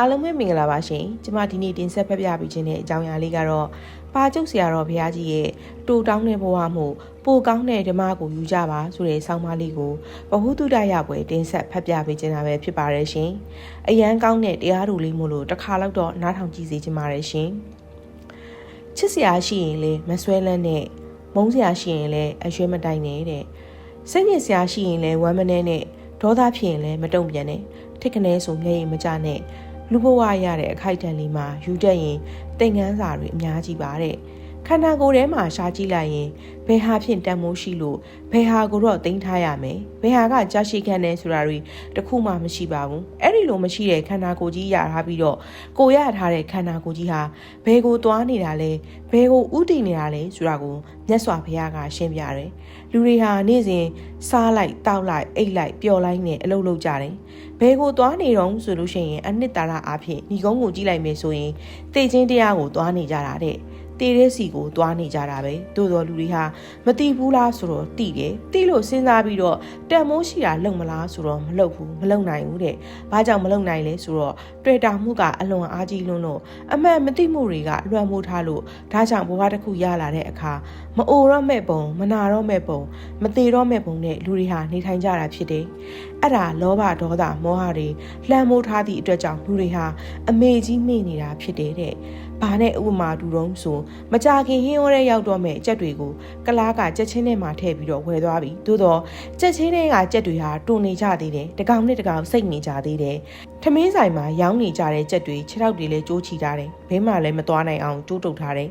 အားလုံးပဲမင်္ဂလာပါရှင်ကျမဒီနေ့တင်ဆက်ဖက်ပြပေးခြင်းတဲ့အကြောင်းအရာလေးကတော့ပါကျုပ်ဆရာတော်ဘုရားကြီးရဲ့တူတောင်းတဲ့ဘဝမှုပိုကောင်းတဲ့ဓမ္မကိုယူကြပါဆိုတဲ့ဆောင်းပါးလေးကိုဘဟုတုတရပွဲတင်ဆက်ဖက်ပြပေးခြင်းတာပဲဖြစ်ပါတယ်ရှင်အရန်ကောင်းတဲ့တရားတော်လေးမို့လို့တစ်ခါတော့တော့နားထောင်ကြည့်စေချင်ပါတယ်ရှင်ချစ်စရာရှိရင်လေမဆွဲလန်းနဲ့မုန်းစရာရှိရင်လည်းအရွှဲမတိုင်နဲ့တဲ့စိတ်ညစ်စရာရှိရင်လည်းဝမ်းမနှဲနဲ့ဒေါသဖြစ်ရင်လည်းမတုံ့ပြန်နဲ့ထိတ်ကနေဆိုမျက်ရည်မကျနဲ့ လူဘဝရတဲ့အခိုက်အတန့်လေးမှာယူတတ်ရင်သင်ငန်းစာတွေအများကြီးပါတဲ့ ခန္ဓာကိုယ်ထဲမှာရှားကြည့်လိုက်ရင်ဘယ်ဟာဖြင့်တန်မိုးရှိလို့ဘယ်ဟာကိုတော့တင်ထားရမယ်ဘယ်ဟာကကြာရှိခံတယ်ဆိုတာတွေတခုမှမရှိပါဘူးအဲ့ဒီလိုမရှိတဲ့ခန္ဓာကိုယ်ကြီးရထားပြီးတော့ကိုရထားတဲ့ခန္ဓာကိုယ်ကြီးဟာဘယ်ကိုသွားနေတာလဲဘယ်ကိုဥတည်နေတာလဲဆိုတာကိုမြတ်စွာဘုရားကရှင်းပြတယ်လူတွေဟာနေ့စဉ်စားလိုက်တောက်လိုက်အိတ်လိုက်ပျော်လိုက်နဲ့အလုပ်လုပ်ကြတယ်ဘယ်ကိုသွားနေတော့ဆိုလို့ရှိရင်အနှစ်သာရအဖြစ်ညီကုန်းကိုကြည့်လိုက်မယ်ဆိုရင်တေချင်းတရားကိုသွားနေကြတာတဲ့ တည်တဲ့စီကိုသွားနေကြတာပဲသို့တော်လူတွေဟာမတိဘူးလားဆိုတော့တိတယ်တိလို့စဉ်းစားပြီးတော့တန်မိုးရှိတာလုံမလားဆိုတော့မလုံဘူးမလုံနိုင်ဘူးတဲ့ဘာကြောင့်မလုံနိုင်လဲဆိုတော့တွေ့တာမှုကအလွန်အားကြီးလွန်းလို့အမှန်မတိမှုတွေကလွှမ်းမိုးထားလို့ဒါကြောင့်ဘဝတစ်ခုရလာတဲ့အခါမအိုတော့မဲ့ပုံမနာတော့မဲ့ပုံမသေးတော့မဲ့ပုံနဲ့လူတွေဟာနေထိုင်ကြတာဖြစ်တယ်အဲ့ဒါလောဘဒေါသမောဟတွေလှမ်းမိုးထားသည့်အတွက်ကြောင့်လူတွေဟာအမေကြီးမိနေတာဖြစ်တယ်တဲ့ဘာနဲ့ဥပမာတူတုံးဆိုမကြခင်ဟင်းရောတဲ့ရောက်တော့မဲ့ကြက်တွေကိုကလားကကြက်ချင်းထဲမှာထည့်ပြီးတော့ဝယ်သွားပြီသို့တော့ကြက်ချင်းတွေကကြက်တွေဟာတုန်နေကြသေးတယ်တကောင်နဲ့တကောင်စိတ်နေကြသေးတယ်ထမင်းဆိုင်မှာရောင်းနေကြတဲ့ကြက်တွေခြေထောက်တွေလည်းကျိုးချီထားတယ်ဘဲမှလည်းမသွားနိုင်အောင်ကျိုးတုပ်ထားတယ်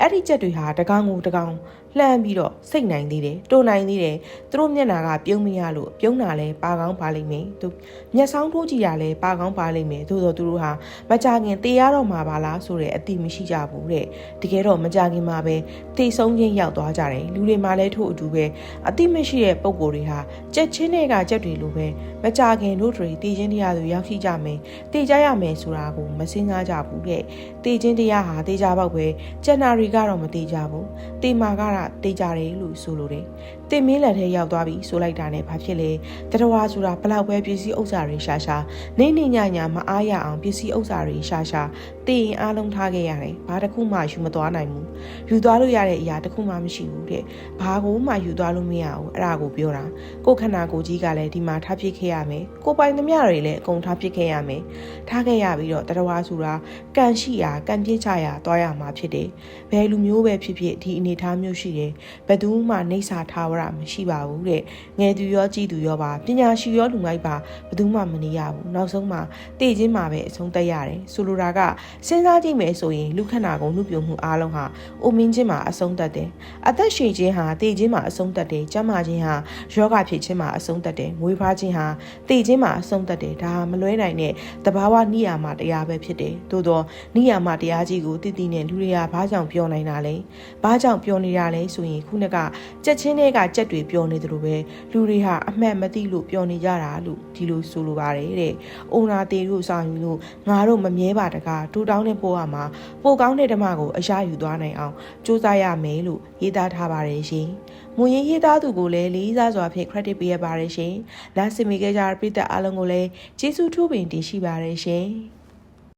အဲ့ဒီကြက်တွေဟာတကောင်ကိုတကောင် လှမ်းပြီးတော့စိတ်နိုင်သေးတယ်တုန်နိုင်သေးတယ်သူတို့မျက်နာကပြုံးမရလို့ပြုံးတာလဲပါကောင်းပါလိမ့်မယ်သူမျက်စောင်းထိုးကြည့်ရလဲပါကောင်းပါလိမ့်မယ်သို့တော့သူတို့ဟာမကြခင်တေးရတော့မှာပါလားဆိုတဲ့အတိမရှိကြဘူးတဲ့တကယ်တော့မကြခင်မှာပဲတေဆုံးချင်းရောက်သွားကြတယ်လူတွေမှလည်းထို့အတူပဲအတိမရှိတဲ့ပုံကိုယ်တွေဟာကြက်ချင်းတွေကကြက်တွေလိုပဲမကြခင်တို့တွေတေချင်းတရားတွေရောက်ရှိကြမယ်တေကြရမယ်ဆိုတာကိုမစင်စားကြဘူးတဲ့တေချင်းတရားဟာတေကြပေါက်ပဲကျန်နာတွေကတော့မတေကြဘူးတေမာကတော့တေကြတယ်လို့ဆိုလိုတယ်တင်မင်းလက်ထဲရောက်သွားပြီဆိုလိုက်တာနဲ့ဘာဖြစ်လဲတတဝါဆိုတာဘလောက်ပဲပစ္စည်းဥစ္စာတွေရှာရှာနေနေညညမအားရအောင်ပစ္စည်းဥစ္စာတွေရှာရှာတည်ရင်အားလုံးထားခဲ့ရတယ်ဘာတစ်ခုမှယူမသွားနိုင်ဘူးယူသွားလို့ရတဲ့အရာတစ်ခုမှမရှိဘူးတဲ့ဘာကိုမှယူသွားလို့မရဘူးအဲ့ဒါကိုပြောတာကိုခန္ဓာကိုယ်ကြီးကလည်းဒီမှာထားဖြစ်ခဲ့ရမယ်ကိုပိုင်သမျှတွေလည်းအကုန်ထားဖြစ်ခဲ့ရမယ်ထားခဲ့ရပြီးတော့တတဝါဆိုတာကံရှိရာကံပြည့်ချရာသွားရမှာဖြစ်တယ်ဘယ်လူမျိုးပဲဖြစ်ဖြစ်ဒီအနေထားမျိုးရှိတယ်ဘယ်သူမှနေစာထားဝရမရှိပါဘူးတဲ့ငယ်သူရောကြီးသူရောပါပညာရှိရောလူမိုက်ပါဘယ်သူမှမနေရဘူးနောက်ဆုံးမှတည်ခြင်းမှာပဲအဆုံးသက်ရတယ်ဆိုလိုတာကစဉ်းစားကြည့်မယ်ဆိုရင်လူခန္ဓာကိုယ်နှုတ်ပြမှုအားလုံးဟာအိုမင်းခြင်းမှာအဆုံးသက်တယ်အသက်ရှည်ခြင်းဟာတည်ခြင်းမှာအဆုံးသက်တယ်ကျန်းမာခြင်းဟာယောဂဖြစ်ခြင်းမှာအဆုံးသက်တယ်မွေးဖွားခြင်းဟာတည်ခြင်းမှာအဆုံးသက်တယ်ဒါဟာမလွဲနိုင်တဲ့တဘာဝနိယာမတရားပဲဖြစ်တယ်သို့တော့နိယာမတရားကြီးကိုတည်တည်နဲ့လူတွေကဘာကြောင့်ပြောနိုင်တာလဲဘာကြောင့်ပြောနေတာလဲဆိုရင်ခုနကကြက်ချင်းတွေကကြက်တွေပြောနေတယ်လို့ပဲလူတွေဟာအမှန်မသိလို့ပြောနေကြတာလို့ဒီလိုဆိုလိုပါတယ်တဲ့။အိုနာတေတို့ဆောင်ယူလို့ငါတို့မမြဲပါတကားတူတောင်းတဲ့ပိုးရမှာပိုကောင်းတဲ့ဓမ္မကိုအရယူသွားနိုင်အောင်စူးစမ်းရမယ်လို့ရေးသားထားပါတယ်ရှင်။မွန်ရင်ရေးသားသူကိုလည်းလေးစားစွာဖြင့် credit ပေးရပါတယ်ရှင်။လာစင်မိခဲ့ကြတဲ့ပရိသတ်အားလုံးကိုလည်းကျေးဇူးထူးပင်တင်ရှိပါတယ်ရှင်။